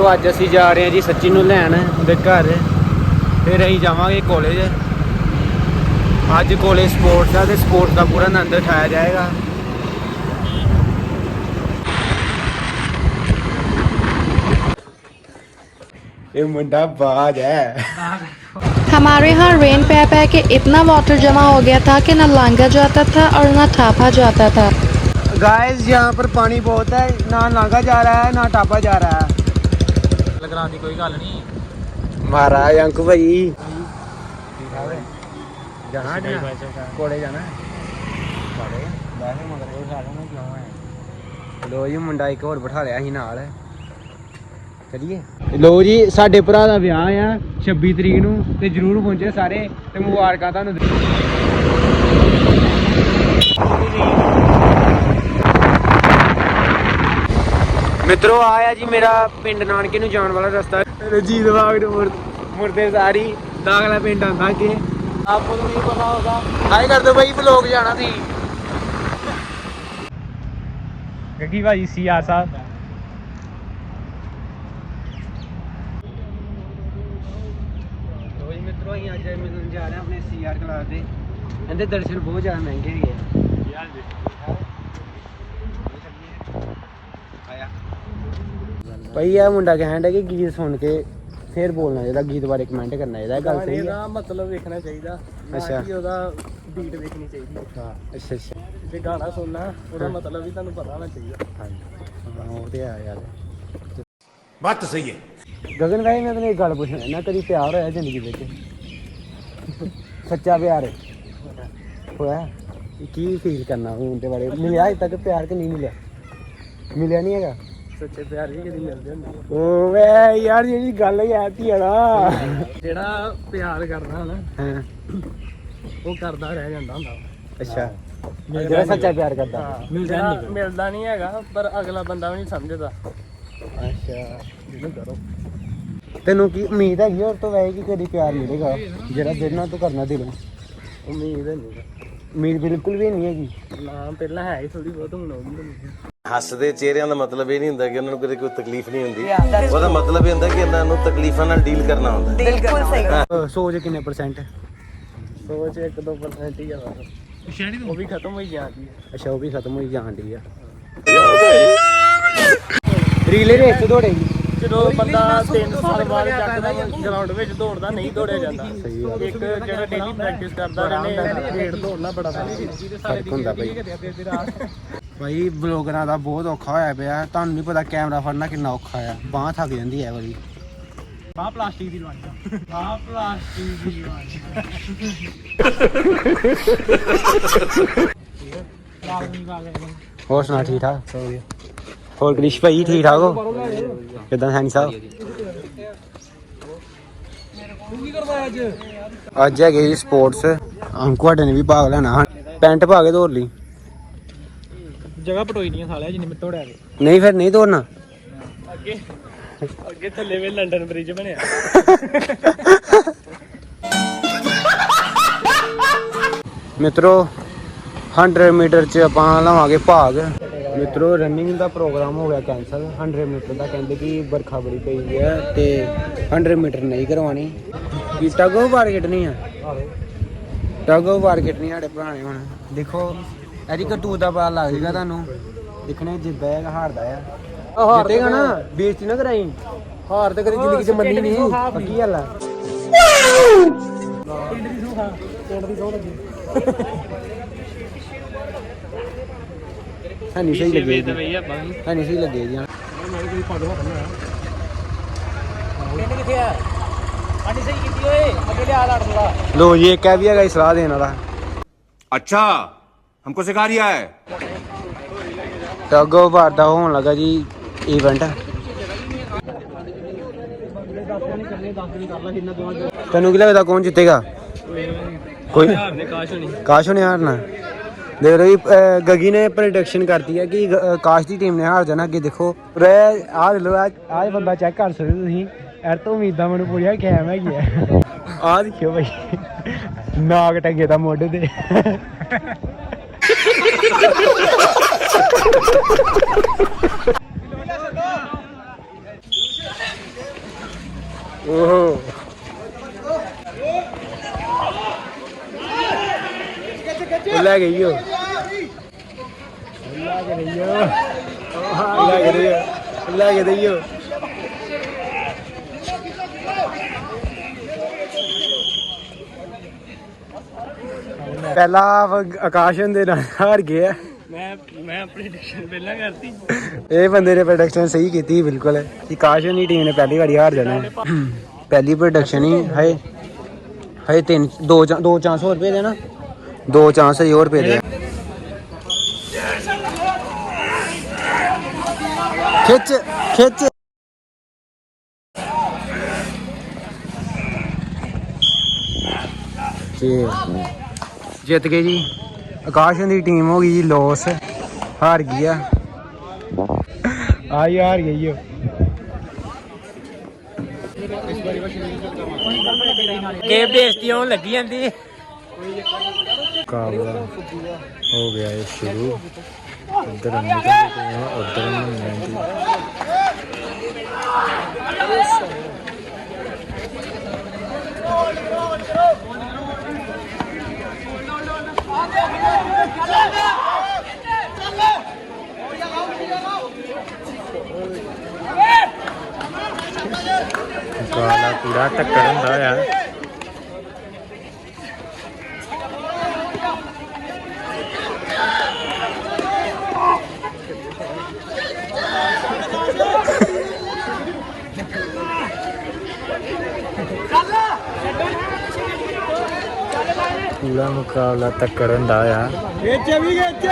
ਮਿੱਤਰੋ ਅੱਜ ਅਸੀਂ ਜਾ ਰਹੇ ਹਾਂ ਜੀ ਸੱਚੀ ਨੂੰ ਲੈਣ ਉਹਦੇ ਘਰ ਫਿਰ ਅਸੀਂ ਜਾਵਾਂਗੇ ਕਾਲਜ ਅੱਜ ਕਾਲਜ ਸਪੋਰਟਸ ਦਾ ਤੇ ਸਪੋਰਟਸ ਦਾ ਪੂਰਾ ਆਨੰਦ ਉਠਾਇਆ ਜਾਏਗਾ ਇਹ ਮੁੰਡਾ ਬਾਜ ਹੈ हमारे यहाँ रेन पै पै के इतना वाटर जमा हो गया था कि न लांगा जाता था और न टापा जाता था गाइस यहाँ पर पानी बहुत है ना नागा जा रहा है ना टापा जा रहा है ਮਹਾਰਾਜ ਅੰਕ ਭਾਈ। ਠੀਕ ਆ ਵੇ। ਜਾਣਾ ਅੱਜ ਕੋੜੇ ਜਾਣਾ। ਮਗਰ ਉਹ ਸਾਡਾ ਨੂੰ ਕਿਉਂ ਹੈ ਲੋ ਜੀ ਮੁੰਡਾ ਇੱਕ ਹੋਰ ਬਿਠਾ ਲਿਆ ਸੀ ਨਾਲ। ਚਲਿਏ। ਲੋ ਜੀ ਸਾਡੇ ਭਰਾ ਦਾ ਵਿਆਹ ਆ 26 ਤਰੀਕ ਨੂੰ ਤੇ ਜਰੂਰ ਪਹੁੰਚੇ ਸਾਰੇ ਤੇ ਮੁਬਾਰਕਾਂ ਤੁਹਾਨੂੰ ਮਿੱਤਰੋ ਆਇਆ ਜੀ ਮੇਰਾ ਪਿੰਡ ਨਾਨਕੇ ਨੂੰ ਜਾਣ ਵਾਲਾ ਰਸਤਾ। ਰਜੀਤ ਬਾਗ ਨੂੰ ਮੁੜਦੇ ਸਾਰੀ ਦਾਗਲਾ ਪਿੰਡ ਆਂਦਾ ਕਿ। ਆਪ ਨੂੰ ਨਹੀਂ ਪਤਾ ਹੋਗਾ ਹਾਈ ਕਰ ਦੋ ਬਾਈ ਵਲੋਗ ਜਾਣਾ ਸੀ ਗੱਗੀ ਭਾਜੀ ਸੀਆਰ ਸਾਹਿਬ ਜੀ ਮਿੱਤਰੋ ਅਸੀਂ ਅੱਜ ਮਿਲਣ ਜਾ ਰਹੇ ਆਪਣੇ ਸੀਆਰ ਕਲਾਸ ਦੇ। ਇਹਦੇ ਦਰਸ਼ਨ ਬਹੁਤ ਜ਼ਿਆਦਾ ਮਹਿੰਗੇ ਹੈਗੇ ਆ। ਆਇਆ। ਭਾਈ ਇਹ ਮੁੰਡਾ ਕਹਿਣ ਡਿਆ ਕਿ ਗੀਤ ਸੁਣ ਕੇ ਫੇਰ ਬੋਲਣਾ ਚਾਹੀਦਾ ਗੀਤ ਬਾਰੇ ਕਮੈਂਟ ਕਰਨਾ ਚਾਹੀਦਾ ਗੱਲ ਸਹੀ ਹੈ ਇਹਦਾ ਮਤਲਬ ਵੇਖਣਾ ਚਾਹੀਦਾ ਅੱਛਾ। ਕਿ ਉਹਦਾ ਬੀਟ ਵੇਖਣੀ ਚਾਹੀਦੀ ਹੈ। ਅੱਛਾ ਅੱਛਾ। ਜੇ ਗਾਣਾ ਸੁਣਨਾ ਉਹਦਾ ਮਤਲਬ ਵੀ ਤੁਹਾਨੂੰ ਪਤਾ ਹੋਣਾ ਚਾਹੀਦਾ। ਹਾਂ ਉਹ ਤੇ ਆ ਯਾਰ। ਬੱਤ ਸਹੀ ਹੈ। ਗਗਨ ਭਾਈ ਮੈਂ ਤੈਨੂੰ ਇੱਕ ਗੱਲ ਪੁੱਛਣਾ ਨਾ ਕਦੀ ਪਿਆਰ ਹੋਇਆ ਜ਼ਿੰਦਗੀ ਵਿੱਚ? ਸੱਚਾ ਪਿਆਰ? ਹੈ ਹੋਇਆ? ਕੀ ਫੀਲ ਕਰਨਾ ਹੁਣ ਦੇ ਬਾਰੇ? ਮਿਲਿਆ ਅਜੇ ਤੱਕ? ਪਿਆਰ ਕਿ ਨਹੀਂ ਮਿਲਿਆ? ਮਿਲਿਆ ਨਹੀਂ ਹੈਗਾ? ਸੱਚੇ ਪਿਆਰ ਵੀ ਕਦੀ ਮਿਲਦੇ ਹੁੰਦੇ ਓ ਵੇ ਯਾਰ ਜਿਹੜੀ ਗੱਲ ਹੈ ਧੀਆ ਨਾ ਜਿਹੜਾ ਪਿਆਰ ਕਰਦਾ ਨਾ ਹਾਂ। ਉਹ ਕਰਦਾ ਰਹਿ ਜਾਂਦਾ ਹੁੰਦਾ। ਅੱਛਾ। ਜਿਹੜਾ ਸੱਚਾ ਪਿਆਰ ਕਰਦਾ। ਮਿਲਦਾ ਮਿਲਦਾ ਨਹੀਂ ਹੈਗਾ ਪਰ ਅਗਲਾ ਬੰਦਾ ਵੀ ਨਹੀਂ ਸਮਝਦਾ। ਅੱਛਾ। ਜਿਹਨੂੰ ਕਰੋ। ਤੈਨੂੰ ਕੀ ਉਮੀਦ ਹੈਗੀ ਹੋਰ ਤੋਂ ਵੈਸੇ ਕਿ ਕਦੀ ਪਿਆਰ ਮਿਲੇਗਾ ਜਿਹੜਾ ਦਿਲ ਨਾਲ ਤੂੰ ਕਰਨਾ ਦਿਲੋਂ। ਉਮੀਦ ਨਹੀਂ ਉਮੀਦ ਬਿਲਕੁਲ ਵੀ ਨਹੀਂ ਹੈਗੀ। ਨਾ ਪਹਿਲਾਂ ਹੈ ਹੀ ਥੋੜੀ ਬਹੁਤ ਹੁਣ ਉਹ ਵੀ ਨਹੀਂ ਹੱਸਦੇ ਚਿਹਰਿਆਂ ਦਾ ਮਤਲਬ ਇਹ ਨਹੀਂ ਹੁੰਦਾ ਕਿ ਉਹਨਾਂ ਨੂੰ ਕਦੇ ਕੋਈ ਤਕਲੀਫ ਨਹੀਂ ਹੁੰਦੀ। ਉਹਦਾ ਮਤਲਬ ਇਹ ਹੁੰਦਾ ਕਿ ਇਹਨਾਂ ਨੂੰ ਤਕਲੀਫਾਂ ਨਾਲ ਡੀਲ ਕਰਨਾ ਹੁੰਦਾ। ਅਹ ਸੋਚ ਕਿੰਨੇ ਪਰਸੈਂਟ ਸੋਚ 1-2% ਹੀ ਆ ਬਸ। ਉਹ ਵੀ ਖਤਮ ਹੋਈ ਜਾਂਦੀ ਹੈ ਅੱਛਾ ਉਹ ਵੀ ਖਤਮ ਹੋਈ ਡਈ ਆ। ਰੀਲੇ ਰੇਸ ਦੌੜੇਗੀ ਜਦੋਂ ਬੰਦਾ 3 ਸਾਲ ਬਾਅਦ ਚੱਕਦਾ ਗਰਾਊਂਡ ਵਿੱਚ ਦੌੜਦਾ ਨਹੀਂ ਦੌੜਿਆ ਜਾਂਦਾ। ਇੱਕ ਜਿਹੜਾ ਡੇਲੀ ਪ੍ਰੈਕਟਿਸ ਕਰਦਾ ਰਹਿੰਦੇ ਖੇਡ ਦੌੜਨਾ ਬੜਾ ਫ਼ਰਕ ਹੁੰਦਾ। ਭਾਈ ਭਾਈ ਬਲੌਗਰਾਂ ਦਾ ਬਹੁਤ ਔਖਾ ਹੋਇਆ ਪਿਆ। ਤੁਹਾਨੂੰ ਨਹੀਂ ਪਤਾ ਕੈਮਰਾ ਫੜਨਾ ਕਿੰਨਾ ਔਖਾ ਆ। ਬਾਹ ਥੱਕ ਜਾਂਦੀ ਹੈ ਵਾਰੀ ਆ ਪਲਾਸਟਿਕ ਦੀ ਲਵਾਈ ਆ। ਪਲਾਸਟਿਕ ਦੀ ਲਵਾਈ ਹੋਰ ਸੁਣਾ ਠੀਕ ਠਾਕ? ਹੋਰ ਕ੍ਰਿਸ਼ ਭਾਈ ਠੀਕ ਠਾਕ ਹੋ? ਕਿਦਾਂ ਹੈਨੀ ਸਾਹਿਬ ਅੱਜ? ਹੈਗੇ ਜੀ ਸਪੋਰਟਸ ਅੰਕੂ ਸਾਡੇ ਨੇ ਵੀ ਭਾਗ ਲੈਣਾ। ਪੈਂਟ ਪਾ ਕੇ ਦੌੜ ਲਈ। ਜਗ੍ਹਾ ਪਟੋਈ ਨਹੀਂ ਸਾਲਿਆ ਜਿੰਨੀ ਮੈਂ ਤੋੜਿਆ ਵੇ ਨਹੀਂ ਫਿਰ ਨਹੀਂ ਦੌੜਨਾ ਅੱਗੇ ਅੱਗੇ ਥੱਲੇ ਵੇ ਲੰਡਨ ਬ੍ਰਿਜ ਬਣਿਆ। ਮਿੱਤਰੋ 100 ਮੀਟਰ ਚ ਆਪਾਂ ਲਵਾਂਗੇ ਭਾਗ। ਮਿੱਤਰੋ ਰਨਿੰਗ ਦਾ ਪ੍ਰੋਗਰਾਮ ਹੋ ਗਿਆ ਕੈਨਸਲ 100 ਮੀਟਰ ਦਾ ਕਹਿੰਦੇ ਕਿ ਬਰਖਾ ਬੜੀ ਪਈ ਹੈ ਤੇ 100 ਮੀਟਰ ਨਹੀਂ ਕਰਵਾਣੀ ਕੀ ਟਗੋ ਮਾਰਕੀਟ ਨਹੀਂ ਆ? ਟਗੋ ਮਾਰਕੀਟ ਨਹੀਂ ਸਾਡੇ ਨੇ ਹੁਣ। ਦੇਖੋ ਇਹਦੀ ਕਰਤੂਤ ਦਾ ਪਤਾ ਲੱਗ ਜਾਏਗਾ ਤੁਹਾਨੂੰ। ਦੇਖਣੇ ਜੇ ਬੈਗ ਹਾਰਦਾ ਆ। ਹਾਰ ਜਿੱਤੇਗਾ ਨਾ ਬੇਇੱਜ਼ਤੀ ਨਾ ਕਰਾਈ। ਹਾਰ ਤਾਂ ਕਦੇ ਜ਼ਿੰਦਗੀ 'ਚ ਮੰਨੀ ਨਹੀਂ। ਪੱਕੀ ਗੱਲ ਆ। ਪਿੰਡ ਦੀ ਸਹੀ ਲੱਗੇ ਜੀ ਸਾਨੂੰ ਸਹੀ ਲੱਗੇ ਜੀ ਪਿੰਡ ਕਿੱਥੇ ਆ? ਸਾਡੀ ਸਹੀ ਕੀਤੀ ਓਏ। ਅੱਗੇ ਲਿਆ ਲੜ ਲੋ ਜੀ ਇੱਕ ਵੀ ਹੈਗਾ ਜੀ ਸਲਾਹ ਦੇਣ ਵਾਲਾ। ਅੱਛਾ। हमको सिखा रिया है ਟੱਗੋ ਵਾਰ ਦਾ ਹੋਣ ਲੱਗਾ ਜੀ ਇਵੈਂਟ ਤੈਨੂੰ ਕੀ ਲੱਗਦਾ ਕੌਣ ਜਿੱਤੇਗਾ ਕੋਈ ਨੇ ਕਾਸ਼ ਹੋਣੀ ਕਾਸ਼ ਨੇ ਹਾਰਨਾ ਦੇਖ ਰਹੀ ਗਗੀ ਨੇ ਪ੍ਰੈਡਿਕਸ਼ਨ ਕਰਤੀ ਹੈ ਕਿ ਗ- ਅਹ, ਕਾਸ਼ ਦੀ ਟੀਮ ਨੇ ਹਾਰ ਜਾਣਾ ਅੱਗੇ ਦੇਖੋ ਰੇ ਆਹ ਲੋ ਆਹ ਬੰਦਾ ਚੈੱਕ ਕਰ ਸਕਦੇ ਹੋ ਤੁਸੀਂ ਐਰ ਤੋਂ ਉਮੀਦਾਂ ਮੈਨੂੰ ਪੂਰੀਆਂ ਕਾਇਮ ਹੈਗੀ ਹੈ ਆਹ ਦੇਖਿਓ ਭਾਈ ਨਾਗ ਟੰਗੇ ਦਾ ਮੋਢੇ ਤੇ ਓਹੋ ਲੈ ਗਈ ਓ ਲੈ ਕੇ ਗਈ ਓ ਲੈ ਗਈ ਓ ਲੈ ਗਈ ਓ ਪਹਿਲਾ ਆਕਾਸ਼ਨ ਦੇ ਨਾਲ ਹਾਰ ਗਿਆ ਮੈਂ ਮੈਂ ਪ੍ਰੈਡਿਕਸ਼ਨ ਪਹਿਲਾਂ ਕਰਤੀ ਇਹ ਬੰਦੇ ਨੇ ਪ੍ਰੋਡਕਸ਼ਨ ਸਹੀ ਕੀਤੀ ਬਿਲਕੁਲ ਆਕਾਸ਼ਨ ਦੀ ਟੀਮ ਨੇ ਪਹਿਲੀ ਵਾਰੀ ਹਾਰ ਜਾਣਾ ਹੈ। ਪਹਿਲੀ ਪ੍ਰੋਡਕਸ਼ਨ ਹੀ ਹੈ ਹੈ ਤਿੰਨ ਦੋ ਚਾਂ- ਦੋ ਚਾਂਸ ਹੋਰ ਰੁਪਏ ਦੇ ਨਾ ਦੋ ਚਾਂਸ ਹੋਰ ਰੁਪਏ ਦੇ ਖਿੱਚ ਖਿੱਚ ਜੀ ਜਿੱਤ ਗਏ ਜੀ। ਆਕਾਸ਼ ਦੀ ਟੀਮ ਹੋ ਗਈ ਜੀ ਲੋਸ। ਹਾਰ ਗਈ ਆ। ਆਈ ਹਾਰ ਗਈ ਓ ਕੇ ਬੇਇੱਜ਼ਤੀ ਹੋਣ ਲੱਗੀ ਜਾਂਦੀ ਮੁਕਾਬਲਾ ਹੋ ਗਿਆ ਇਹ ਸ਼ੁਰੂ। ਉਧਰ ਅੰਦਰ ਉਧਰ ਮਹਿੰਦੀ ਮੁਕਾਬਲਾ ਪੂਰਾ ਟੱਕਰ ਹੁੰਦਾ ਆ ਪੂਰਾ ਮੁਕਾਬਲਾ ਟੱਕਰ ਹੁੰਦਾ ਆ। ਵਿੱਚ ਵੀ ਵਿੱਚ।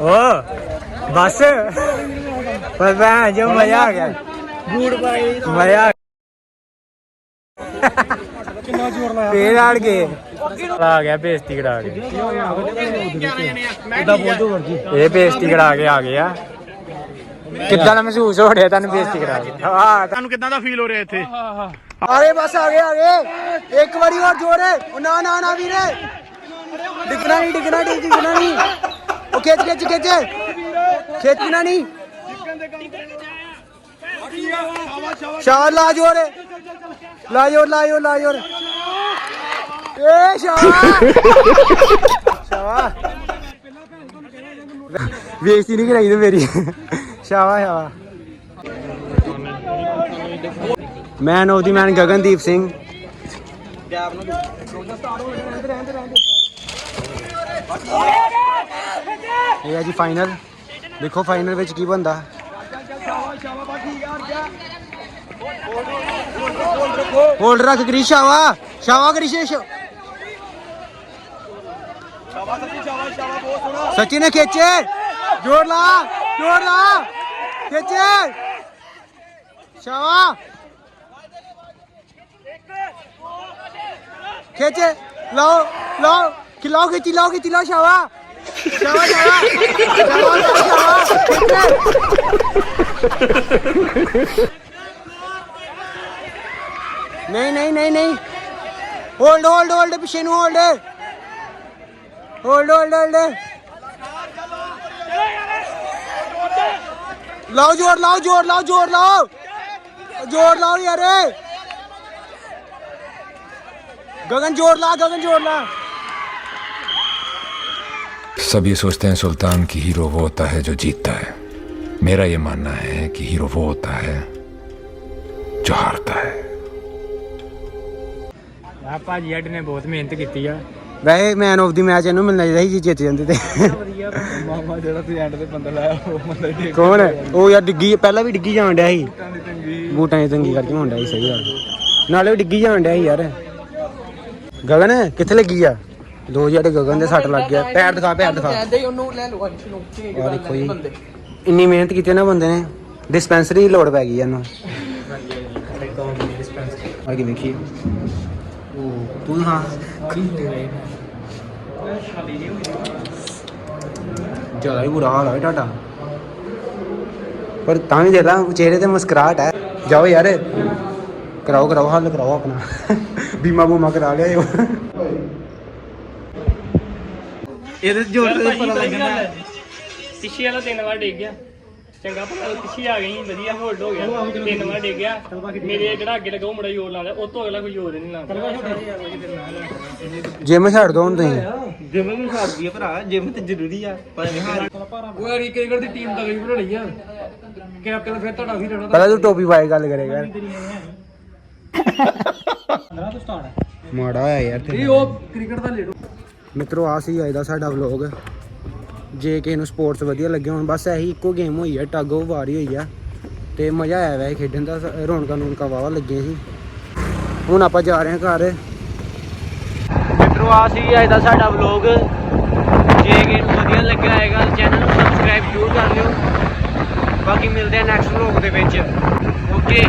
ਓ ਬਸ। ਪਰ ਭੈਣ ਜੋ ਮਜ਼ਾ ਆ ਗਿਆ। ਗੂੜ ਪਾਈ ਮਜ਼ਾ ਆ ਕਿੰਨਾ ਜ਼ੋਰ ਲਾਇਆ? ਫੇਰ ਆੜ ਕੇ। ਆ ਗਿਆ ਬੇਇੱਜ਼ਤੀ ਕਰਾ ਕੇ। ਮੈਂ ਠੀਕ ਆ ਇਹ ਬੇਇੱਜ਼ਤੀ ਕਰਾ ਕੇ ਆ ਗਿਆ ਕਿੱਦਾਂ ਦਾ ਮਹਿਸੂਸ ਹੋ ਰਿਹਾ? ਤੁਹਾਨੂੰ ਬੇਇੱਜ਼ਤੀ ਕਰਾ ਕੇ। ਹਾਂ। ਤੁਹਾਨੂੰ ਕਿਦਾਂ ਦਾ ਫੀਲ ਹੋ ਰਿਹਾ ਇੱਥੇ? ਆਗੇ ਬਸ ਆਗੇ ਆਗੇ ਇੱਕ ਵਾਰੀ ਹੋਰ ਜੋਰ। ਨਾ ਨਾ ਨਾ ਵੀਰੇ। ਡਿੱਗਣਾ ਨਹੀਂ ਡਿੱਗਣਾ ਨਹੀਂ ਡਿੱਗਣਾ ਨਹੀਂ। ਉਹ ਖਿੱਚ ਖਿੱਚ ਖਿੱਚ। ਖਿੱਚਣਾ ਨਹੀਂ ਸ਼ਾਹ ਲਾ ਜੋਰ। ਲਾ ਜੋਰ ਲਾ ਜੋਰ ਲਾ ਜੋਰ। ਏ ਸ਼ਾਹ ਸ਼ਾਹ ਬੇਇੱਜ਼ਤੀ ਨਹੀਂ ਕਰਾਈ ਤੂੰ ਮੇਰੀ। ਸ਼ਾਬਾਸ਼ ਸ਼ਾਬਾਸ਼। Man of the man Gagandeep Singh. ਇਹ ਹੈ ਜੀ ਫਾਈਨਲ ਦੇਖੋ ਫਾਈਨਲ ਵਿੱਚ ਕੀ ਬੰਦਾ ਹੋਲਡ ਰੱਖ ਗਰੀ ਸ਼ਾਵਾ। ਸ਼ਾਵਾ ਗਰੀ ਸ਼ੇ ਸਚਿਨ ਨੇ ਖੇਚੇ। ਜੋਰ ਲਾ ਜੋਰ ਲਾ। ਖੇਚੇ। ਸ਼ਾਵਾ। ਖੇਚੇ। ਲਾਓ ਲਾਓ। ਖਿਲਾਓ ਖਿੱਚੀ, ਲਾਓ ਖਿੱਚੀ, ਲਾਓ ਸ਼ਾਵਾ। ਜਾਵਾ ਜਾਵਾ ਜਾਵਾ ਜਾਵਾ ਨਹੀਂ ਨਹੀਂ ਨਹੀਂ ਨਹੀਂ ਹੋਲਡ ਹੋਲਡ ਹੋਲਡ ਪਿਛੇ ਨੂੰ ਹੋਲਡ ਹੋਲਡ ਹੋਲਡ ਹੋਲਡ ਲਾਓ ਜੋਰ ਲਾਓ ਜੋਰ ਲਾਓ ਜੋਰ ਲਾਓ ਜੋਰ ਲਾਓ ਯਾਰੇ ਗगन ਜੋਰ ਲਾ ਗगन ਜੋਰ ਲਾ सब ये सोचते हैं सुल्तान की हीरो वो होता है जो जीतता है मेरा ये मानना है कि हीरो वो होता है जो हारता है ਆ ਭਾਜੀ ਅੱਡ ਨੇ ਬਹੁਤ ਮਿਹਨਤ ਕੀਤੀ ਆ ਵੈਸੇ ਮੈਨ ਆਫ ਦੀ ਮੈਚ ਇਹਨੂੰ ਮਿਲਣਾ ਚਾਹੀਦਾ ਸੀ ਜੇ ਜਿੱਤ ਜਾਂਦੇ ਤੇ ਮਾਮਾ ਜਿਹੜਾ ਤੁਸੀਂ ਐਂਡ ਤੇ ਬੰਦਾ ਲਾਇਆ ਉਹ ਬੰਦਾ ਕੌਣ ਉਹ ਯਾਰ ਡਿੱਗੀ ਪਹਿਲਾਂ ਵੀ ਡਿੱਗੀ ਜਾਣ ਡਿਆ ਸੀ ਬੂਟਾਂ ਦੀ ਤੰਗੀ ਕਰਕੇ ਹੋਣ ਡਿਆ ਸੀ ਸਹੀ ਗੱਲ ਨਾਲੇ ਉਹ ਡਿੱਗੀ ਜਾਣ ਡਿਆ ਸੀ ਯਾਰ ਗਗਨ ਕਿੱਥੇ ਲੱਗੀ ਆ ਦੋ ਜਿਹੜੇ ਗਗਨ ਦੇ ਸੱਟ ਲੱਗ ਗਿਆ। ਪੈਰ ਦਿਖਾ ਪੈਰ ਦਿਖਾ। ਆ ਦੇਖੋ ਜੀ। ਇੰਨੀ ਮਿਹਨਤ ਕੀਤੀ ਨਾ ਬੰਦੇ ਨੇ ਡਿਸਪੈਂਸਰੀ ਦੀ ਲੋੜ ਪੈ ਗਈ ਇਹਨੂੰ। ਆ ਕੀ ਵੇਖੀ ਉਹ ਤੂੰ ਹਾਂ ਜ਼ਿਆਦਾ ਹੀ ਬੁਰਾ ਹਾਲ ਹੈ ਤੁਹਾਡਾ। ਪਰ ਤਾਂ ਵੀ ਦੇਦਾ ਚਿਹਰੇ ਤੇ ਮੁਸਕਰਾਹਟ ਹੈ। ਜਾਓ ਯਾਰ। ਕਰਾਓ ਕਰਾਓ ਹੱਲ ਕਰਾਓ ਆਪਣਾ। ਬੀਮਾ ਬੂਮਾ ਕਰਾ ਲਿਆਓ ਇਹਦੇ ਜੋਰ ਤੇ ਪਤਾ ਲੱਗਣਾ। ਪਿੱਛੇ ਵਾਲਾ ਤਿੰਨ ਵਾਰ ਡਿੱਗ ਗਿਆ। ਚੰਗਾ ਭਲਾ ਪਿੱਛੇ ਆ ਗਈ ਵਧੀਆ ਹੋਲਡ ਹੋ ਗਿਆ। ਤਿੰਨ ਵਾਰ ਡਿੱਗ ਗਿਆ। ਮੇਰੇ ਜਿਹੜਾ ਅੱਗੇ ਲੱਗਾ ਉਹ ਮੁੰਡਾ ਜ਼ੋਰ ਲਾਉਂਦਾ ਉਹ ਤੋਂ ਅਗਲਾ ਕੋਈ ਜ਼ੋਰ ਨਹੀਂ ਲਾਉਂਦਾ। ਜਿਮ ਛੱਡ ਦੋ ਹੁਣ ਤੁਸੀਂ। ਜਿਮ ਨੂੰ ਸਾਥ ਆ ਭਰਾ ਜਿਮ ਤੇ ਜ਼ਰੂਰੀ ਆ। ਪਰ ਉਹ ਯਾਰ ਕ੍ਰਿਕਟ ਦੀ ਟੀਮ ਤਗੜੀ ਬਣਾਉਣੀ ਆ। ਕੈਪਟਨ ਫਿਰ ਤੁਹਾਡਾ ਵੀ ਰਹਿਣਾ। ਪਹਿਲਾਂ ਤੂੰ ਟੋਪੀ ਪਾਏ ਗੱਲ ਕਰੇਗਾ ਯਾਰ ਮਾੜਾ ਹੋਇਆ ਯਾਰ ਇਹ ਤੇ ਉਹ ਕ੍ਰਿਕਟ ਦਾ ਲੇਡੋ ਮਿੱਤਰੋ ਆ ਸੀ ਅੱਜ ਦਾ ਸਾਡਾ ਵਲੌਗ ਜੇ ਕਿਸੇ ਨੂੰ ਸਪੋਰਟਸ ਵਧੀਆ ਲੱਗੇ ਹੋਣ, ਬਸ ਇਹੀ ਇੱਕੋ ਗੇਮ ਹੋਈ ਹੈ ਟੱਗ ਉਹ ਵਾਰੀ ਹੋਈ ਆ। ਤੇ ਮਜ਼ਾ ਆਇਆ ਵੈਸੇ ਖੇਡਣ ਦਾ ਰੌਣਕਾਂ ਰੌਣਕਾਂ ਵਾਵਾ ਲੱਗੀਆਂ ਸੀ। ਹੁਣ ਆਪਾਂ ਜਾ ਰਹੇ ਹਾਂ ਘਰ। ਮਿੱਤਰੋ ਆ ਸੀ ਅੱਜ ਦਾ ਸਾਡਾ ਵਲੌਗ ਜੇ ਕਿਸੇ ਨੂੰ ਵਧੀਆ ਲੱਗਿਆ ਹੋਏਗਾ ਚੈਨਲ ਨੂੰ ਸਬਸਕ੍ਰਾਈਬ ਜ਼ਰੂਰ ਕਰ ਲਿਓ। ਬਾਕੀ ਮਿਲਦੇ ਆ ਨੈਕਸਟ ਵਲੌਗ ਦੇ ਵਿੱਚ। ਓਕੇ